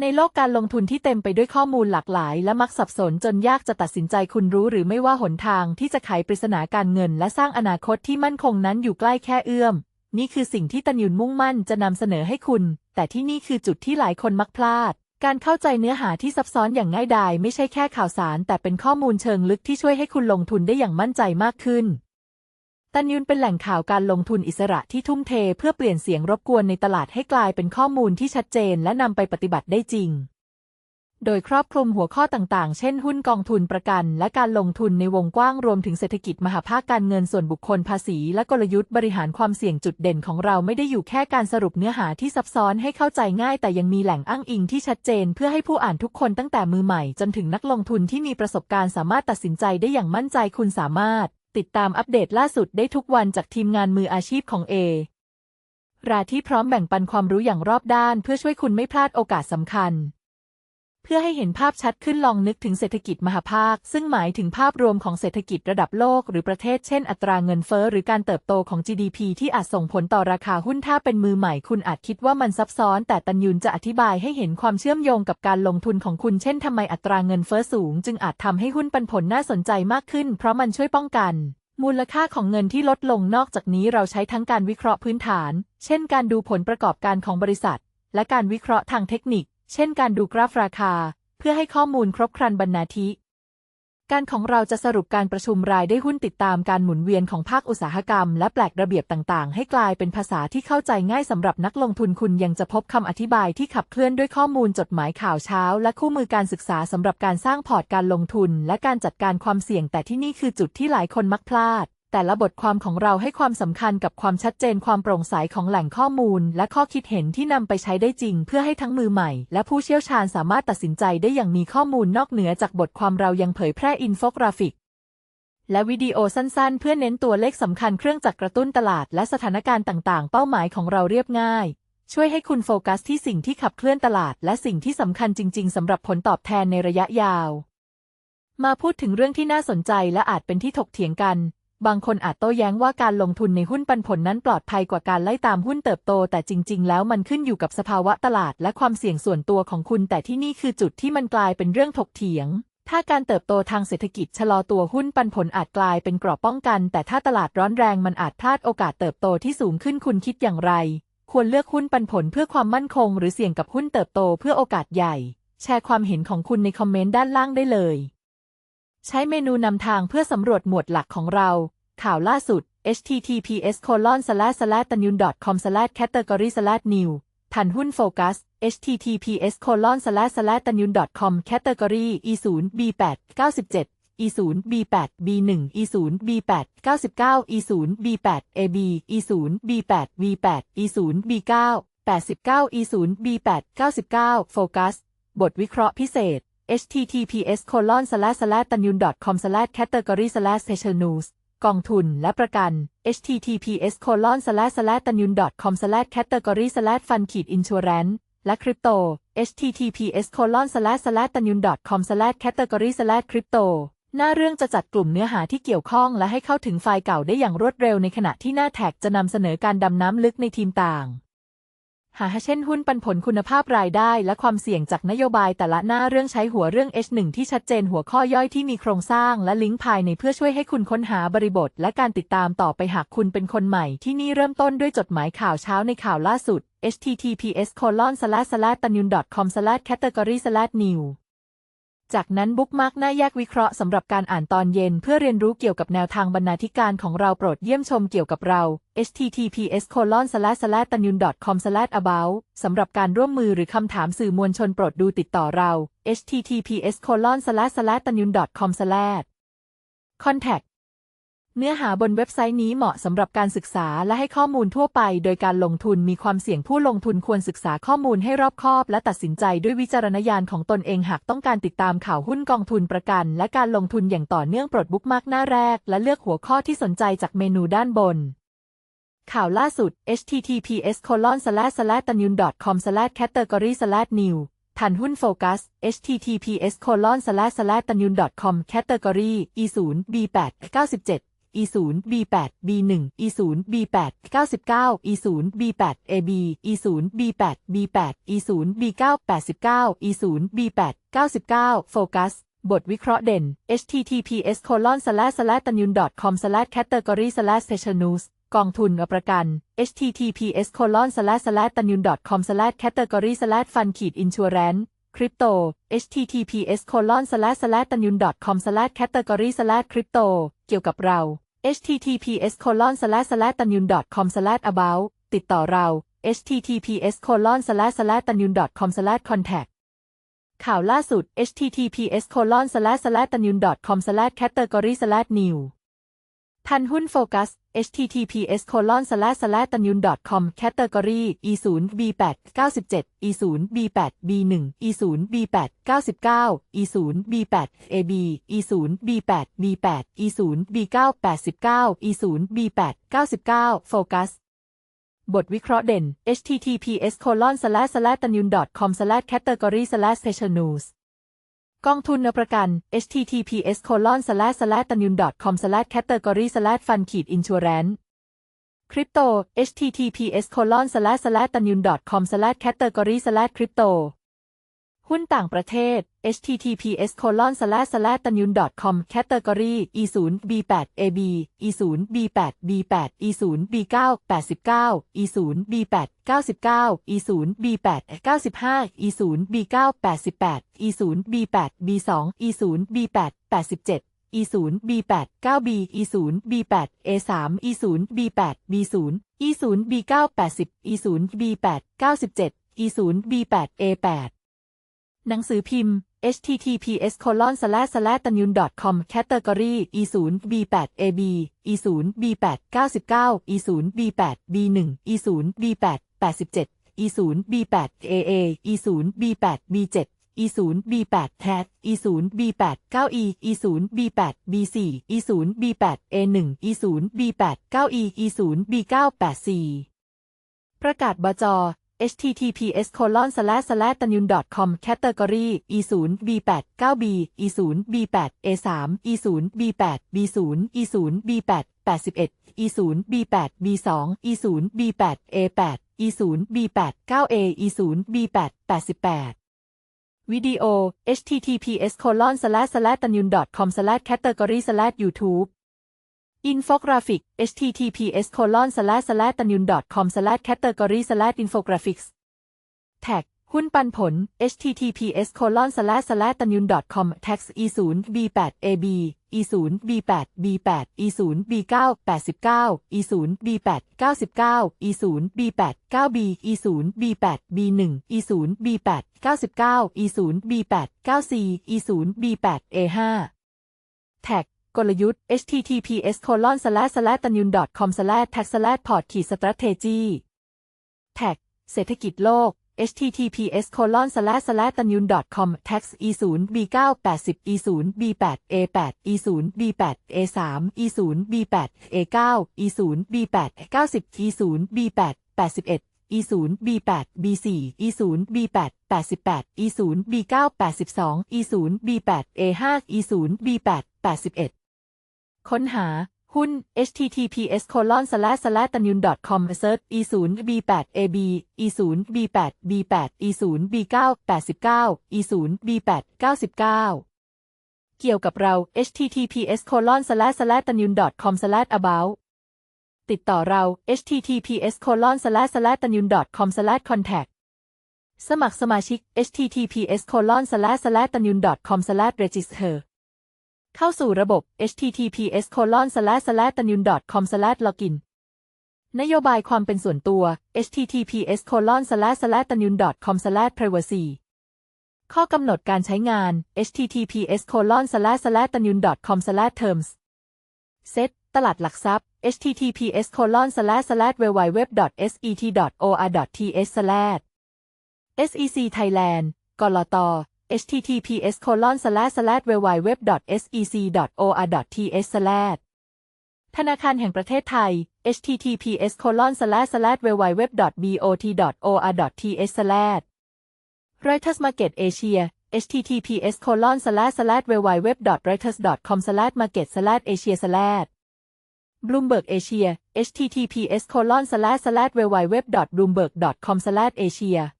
ในโลกการลงทุนที่เต็มไปด้วยข้อมูลหลากหลาย และมักสับสนจนยากจะตัดสินใจคุณรู้หรือไม่ว่าหนทางที่จะไขปริศนาการเงิน และสร้างอนาคตที่มั่นคงนั้นอยู่ใกล้แค่เอื้อม นี่คือสิ่งที่ตันยุนมุ่งมั่นจะนำเสนอให้คุณ แต่ที่นี่คือจุดที่หลายคนมักพลาด การเข้าใจเนื้อหาที่ซับซ้อนอย่างง่ายดายไม่ใช่แค่ข่าวสาร แต่เป็นข้อมูลเชิงลึกที่ช่วยให้คุณลงทุนได้อย่างมั่นใจมากขึ้น ตันยุนเป็นแหล่งข่าวการลงทุนอิสระที่ทุ่มเทเพื่อเปลี่ยนเสียงรบกวนในตลาดให้กลายเป็นข้อมูลที่ชัดเจนและนำไปปฏิบัติได้จริง โดยครอบคลุมหัวข้อต่างๆ เช่น หุ้นกองทุนประกัน และการลงทุนในวงกว้างรวมถึงเศรษฐกิจมหาภาคการเงินส่วนบุคคลภาษี และกลยุทธ์บริหารความเสี่ยงจุดเด่นของเราไม่ได้อยู่แค่การสรุปเนื้อหาที่ซับซ้อนให้เข้าใจง่าย แต่ยังมีแหล่งอ้างอิงที่ชัดเจน เพื่อให้ผู้อ่านทุกคนตั้งแต่มือใหม่ จนถึงนักลงทุนที่มีประสบการณ์สามารถตัดสินใจได้อย่างมั่นใจคุณสามารถ ติดตามอัปเดตล่าสุดได้ทุกวันจากทีมงานมืออาชีพของเอ ราที่พร้อมแบ่งปันความรู้อย่างรอบด้านเพื่อช่วยคุณไม่พลาดโอกาสสำคัญ เพื่อให้เห็นภาพชัดขึ้นลองนึกถึงเศรษฐกิจมหาภาค ซึ่งหมายถึงภาพรวมของเศรษฐกิจระดับโลกหรือประเทศเช่นอัตราเงินเฟ้อหรือการเติบโตของ GDP ที่อาจส่งผลต่อราคาหุ้นถ้าเป็นมือใหม่คุณอาจคิดว่ามันซับซ้อน แต่ตันยุนจะอธิบายให้เห็นความเชื่อมโยงกับการลงทุนของคุณเช่นทำไมอัตราเงินเฟ้อสูง จึงอาจทำให้หุ้นปันผลน่าสนใจมากขึ้น เพราะมันช่วยป้องกันมูลค่าของเงินที่ลดลงนอกจากนี้เราใช้ทั้งการวิเคราะห์พื้นฐาน เช่น การดูผลประกอบการของบริษัท และการวิเคราะห์ทางเทคนิค เช่นการดูกราฟราคา เพื่อให้ข้อมูลครบครันบรรณาธิการของเราจะสรุปการประชุมรายได้หุ้นติดตามการหมุนเวียนของภาคอุตสาหกรรม และแปลกระเบียบต่างๆ ให้กลายเป็นภาษาที่เข้าใจง่ายสำหรับนักลงทุนคุณยังจะพบคำอธิบายที่ขับเคลื่อนด้วยข้อมูลจดหมายข่าวเช้า และคู่มือการศึกษาสำหรับการสร้างพอร์ตการลงทุน และการจัดการความเสี่ยงแต่ที่นี่คือจุดที่หลายคนมักพลาด แต่ละบทความของเราให้ความสำคัญกับความชัดเจนความโปร่งใสของแหล่งข้อมูล และข้อคิดเห็นที่นำไปใช้ได้จริง เพื่อให้ทั้งมือใหม่ และผู้เชี่ยวชาญสามารถตัดสินใจได้อย่างมีข้อมูลนอกเหนือจากบทความเรายังเผยแพร่อินโฟกราฟิก และวิดีโอสั้นๆ เพื่อเน้นตัวเลขสำคัญเครื่องจักรกระตุ้นตลาดและสถานการณ์ต่างๆ เป้าหมายของเราเรียบง่ายช่วยให้คุณโฟกัสที่สิ่งที่ขับเคลื่อนตลาด และสิ่งที่สำคัญจริง ๆสำหรับผลตอบแทนในระยะยาว มาพูดถึงเรื่องที่น่าสนใจและอาจเป็นที่ถกเถียงกัน บางคนอาจโต้แย้งว่าการลงทุนในหุ้นปันผลนั้นปลอดภัยกว่าการไล่ตามหุ้นเติบโต แต่จริง ๆ แล้วมันขึ้นอยู่กับสภาวะตลาดและความเสี่ยงส่วนตัวของคุณ แต่ที่นี่คือจุดที่มันกลายเป็นเรื่องถกเถียง ถ้าการเติบโตทางเศรษฐกิจชะลอตัวหุ้นปันผลอาจกลายเป็นกราะป้องกัน แต่ถ้าตลาดร้อนแรงมันอาจพลาดโอกาสเติบโตที่สูงขึ้นคุณคิดอย่างไร ควรเลือกหุ้นปันผลเพื่อความมั่นคง หรือเสี่ยงกับหุ้นเติบโตเพื่อโอกาสใหญ่ แชร์ความเห็นของคุณในคอมเมนต์ด้านล่างได้เลย ใช้เมนูนำทางเพื่อสำรวจหมวดหลักของเรา ข่าวล่าสุด https colon slash slash ตันยุน com slash category slash new ทันหุ้นโฟกัส https colon slash slash ตันยุน com category e 0 b 8 97 e 0 b 8 b 1 e 0 b 8 99 e 0 b 8 ab e 0 b 8 v 8 e 0 b 9 89 e 0 b 8 99 โฟกัส บทวิเคราะห์พิเศษ https c o l o n s l a s l a t a n y u n c o m c a t e g o r y s l a s h e n e w s กองทุนและประกัน https c o l o n s l a s l a t a n y u n c o m c a t e g o r y s l a s f u n d i n s u r a n c e และคริปโต https c o l o n s l a s l a t a n y u n c o m c a t e g o r y s l a s c r y p t o หน้าเรื่องจะจัดกลุ่มเนื้อหาที่เกี่ยวข้องและให้เข้าถึงไฟล์เก่าได้อย่างรวดเร็วในขณะที่หน้าแท็กจะนำเสนอการดำน้ำลึกในทีมต่าง หาเช่นหุ้นปันผลคุณภาพรายได้และความเสี่ยงจากนโยบายแต่ละหน้าเรื่องใช้หัวเรื่อง H1 ที่ชัดเจนหัวข้อย่อยที่มีโครงสร้างและลิงก์ภายในเพื่อช่วยให้คุณค้นหาบริบท และการติดตามต่อไปหากคุณเป็นคนใหม่ที่นี่เริ่มต้นด้วยจดหมายข่าวเช้าในข่าวล่าสุด https://www.tn.com/category/new จากนั้นบุ๊กมาร์กหน้าแยกวิเคราะห์สำหรับการอ่านตอนเย็น เพื่อเรียนรู้เกี่ยวกับแนวทางบรรณาธิการของเราโปรดเยี่ยมชมเกี่ยวกับเรา https c o l o n s l a s l a t a n u n c o m s l a s a b o u t สำหรับการร่วมมือหรือคำถามสื่อมวลชนโปรดดูติดต่อเรา https c o l o n s l a s l a t a n u n c o m s l a s contact เนื้อหาบนเว็บไซต์นี้เหมาะสำหรับการศึกษาและให้ข้อมูลทั่วไป โดยการลงทุนมีความเสี่ยงผู้ลงทุนควรศึกษาข้อมูลให้รอบคอบ และตัดสินใจด้วยวิจารณญาณของตนเองหากต้องการติดตามข่าวหุ้นกองทุนประกัน และการลงทุนอย่างต่อเนื่องโปรดบุ๊กมาร์กหน้าแรก และเลือกหัวข้อที่สนใจจากเมนูด้านบน ข่าวล่าสุด https colon slash slash tanun com slash category slash new ทันหุ้นโฟกัส https colon slash slash tanun com category e 0 b 8 9 7 E0 B8 B1 E0 B8 99 E0 B8 AB E0 B8 B8 E0 B9 89 E0 B8 99 โฟกัสบทวิเคราะห์เด่น https colon slash slash tanyun com slash category slash session news กองทุนอประกัน https colon slash slash tanyun com slash category slash fund insurance คริปโต https colon slash slash ตันยุน com slash category slash crypto เกี่ยวกับเรา https colon slash slash ตันยุน com slash about ติดต่อเรา https colon slash slash ตันยุน com slash contact ข่าวล่าสุด https colon slash slash ตันยุน com slash category slash new ทันหุ้นโฟกัส https colon slash slash ตันยุน com category e 0 b 8 97 e 0 b 8 b 1 e 0 b 8 99 e 0 b 8 ab e 0 b 8 b 8 e 0 b 9 89 e 0 b 8 99โฟกัสบทวิเคราะห์เด่น https colon slash slash ตันยุน com slash category slash special news กองทุนประกัน https colon slash slash tanun com slash category slash fund ขีด insurance คริปโต https colon slash slash tanun com slash category slash crypto หุ้นต่างประเทศ https colon slash slash ตันยุน com category e 0 b 8 ab e 0 b 8 b 8 e 0 b 9 89 e 0 b 8 99 e 0 b 8 95 e 0 b 9 88 e 0 b 8 b 2 e 0 b 8 87 e 0 b 8 9 b e 0 b 8 a 3 e 0 b 8 b 0 e 0 b 9 80 e 0 b 8 97 e 0 b 8 a 8 หนังสือพิมพ์ https colon slash slash ตันยุน com category e 0 b 8 ab e 0 b 8 99 e 0 b 8 b 1 e 0 b 8 87 e 0 b 8 aa e 0 b 8 b 7 e 0 b 8 hat e 0 b 8 9 e e 0 b 8 b 4 e 0 b 8 a 1 e 0 b 8 9 e e 0 b 9 8 4ประกาศบจ https colon slash slash ตันยุน com category e 0 b 8 9 b e 0 b 8 a 3 e 0 b 8 b 0 e 0 b 8 81 e 0 b 8 b 2 e 0 b 8 a 8 e 0 b 8 9 a e 0 b 8 88วิดีโอ https colon slash slash ตันยุน com slash category slash youtube อินโฟกราฟิก https colon slash slash ตันยุน com slash category slash infographics แท็กหุ้นปันผล https colon slash slash ตันยุน com tax e 0 b 8 ab e 0 b 8 b 8 e 0 b 9 89 e 0 b 8 99 e 0 b 8 9 b e 0 b 8 b 1 e 0 b 8 99 e 0 b 8 9 c e 0 b 8 a 5แท็ก กลยุทธ์ https colon slash slash ตันยุน com slash tax slash port ขีด strategy แท็กเศรษฐกิจโลก https colon slash slash ตันยุน com tax e 0 b 9 80 e 0 b 8 a 8 e 0 b 8 a 3 e 0 b 8 a 9 e 0 b 8 90 e 0 b 8 81 e 0 b 8 b 4 e 0 b 8 88 e 0 b 9 82 e 0 b 8 a 5 e 0 b 8 81 ค้นหา หุ้น https colon slash slash ตันยุน com search e 0 b 8 ab e 0 b 8 b 8 e 0 b 9 89 e 0 b 8 99 เกี่ยวกับเรา https colon slash slash ตันยุน com slash about ติดต่อเรา https colon slash slash ตันยุน com slash contact สมัครสมาชิก https colon slash slash ตันยุน com slash register เข้าสู่ระบบ https colon slash slash ตันยุน com slash login นโยบายความเป็นส่วนตัว https colon slash slash ตันยุน com slash privacy ข้อกำหนดการใช้งาน https colon slash slash ตันยุน com slash terms เซตตลาดหลักทรัพย์ https colon slash slash www set or th slash sec thailand กลต https colon slash slash www sec or th slash ธนาคารแห่งประเทศไทย https colon slash slash www bot or th slash Reuters Market Asia https colon slash slash www reuters com slash market slash asia slash Bloomberg Asia https colon slash slash www bloomberg com slash asia